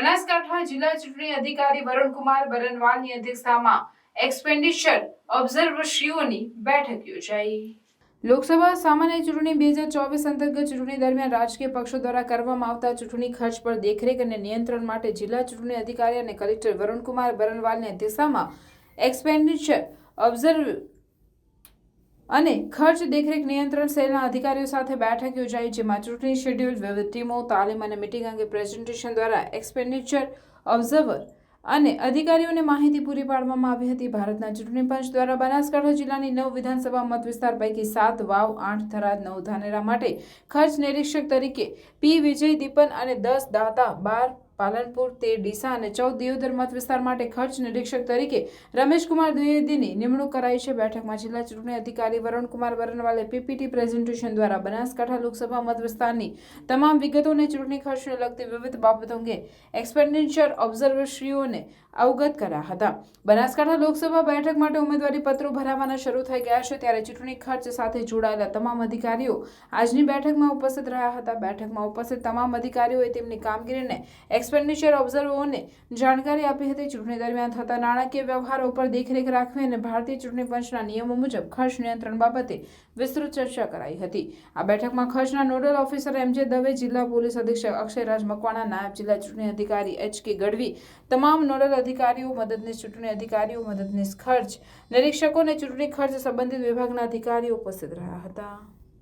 બનાસકાંઠા જિલ્લા ચૂંટણી અધિકારી વરુણકુમાર બરનવાલની અધ્યક્ષતામાં એક્સપેન્ડિચર ઓબ્ઝર્વર્સીઓની બેઠક યોજાઈ. લોકસભા સામાન્ય ચૂંટણી બે હજાર ચોવીસ અંતર્ગત ચૂંટણી દરમિયાન રાજકીય પક્ષો દ્વારા કરવામાં આવતા ચૂંટણી ખર્ચ પર દેખરેખ અને નિયંત્રણ માટે જિલ્લા ચૂંટણી અધિકારી અને કલેક્ટર વરુણકુમાર બરનવાલની અધ્યક્ષતામાં એક્સપેન્ડિચર ઓબ્ઝર્વ અને ખર્ચ દેખરેખ નિયંત્રણ સેલના અધિકારીઓ સાથે બેઠક યોજાઈ, જેમાં ચૂંટણી શેડ્યુલ, વિવિધ ટીમો, તાલીમ અને મિટિંગ અંગે પ્રેઝન્ટેશન દ્વારા એક્સપેન્ડિચર ઓબ્ઝર્વર અને અધિકારીઓને માહિતી પૂરી પાડવામાં આવી હતી. ભારતના ચૂંટણી પંચ દ્વારા બનાસકાંઠા જિલ્લાની નવ વિધાનસભા મત વિસ્તાર પૈકી સાત, વાવ, આઠ, થરાદ, નવ ધાનેરા માટે ખર્ચ નિરીક્ષક તરીકે પી. વિજય દીપન અને દસ દાતા બાર પાલનપુર તેર ડીસા અને ચૌદ દિયોદર મત વિસ્તાર માટે ખર્ચ નિરીક્ષક તરીકે રમેશકુમાર દ્વિવેદીની નિમણૂક કરાઈ છે. બેઠકમાં જિલ્લા ચૂંટણી અધિકારી વરુણકુમાર બરનવાલે પીપીટી પ્રેઝન્ટેશન દ્વારા બનાસકાંઠા લોકસભા મત વિસ્તારની તમામ વિગતોને ચૂંટણી ખર્ચને લગતી વિવિધ બાબતો અંગે એક્સપેન્ડિચર ઓબ્ઝર્વરશ્રીઓને અવગત કર્યા હતા. બનાસકાંઠા લોકસભા બેઠક માટે ઉમેદવારી પત્રો ભરાવાના શરૂ થઈ ગયા છે. ત્યારે ચૂંટણી ખર્ચ સાથે જોડાયેલા તમામ અધિકારીઓ આજની બેઠકમાં ઉપસ્થિત રહ્યા હતા. બેઠકમાં ઉપસ્થિત તમામ અધિકારીઓએ તેમની કામગીરીને એક્સપેન્ડિચર ઓબ્ઝર્વરોને જાણકારી આપી હતી. ચૂંટણી દરમિયાન થતા નાણાકીય વ્યવહારો ઉપર દેખરેખ રાખવી અને ભારતીય ચૂંટણી પંચના નિયમો મુજબ ખર્ચ નિયંત્રણ બાબતે વિસ્તૃત ચર્ચા કરાઈ હતી. આ બેઠકમાં ખર્ચના નોડલ ઓફિસર એમ જે દવે, જિલ્લા પોલીસ અધિક્ષક અક્ષયરાજ મકવાણા, નાયબ જિલ્લા ચૂંટણી અધિકારી એચ કે ગઢવી, તમામ નોડલ અધિકારીઓ, મદદનીશ ચૂંટણી અધિકારીઓ, મદદનીશ ખર્ચ, નિરીક્ષકો અને ચૂંટણી ખર્ચ સંબંધિત વિભાગના અધિકારીઓ ઉપસ્થિત રહ્યા હતા.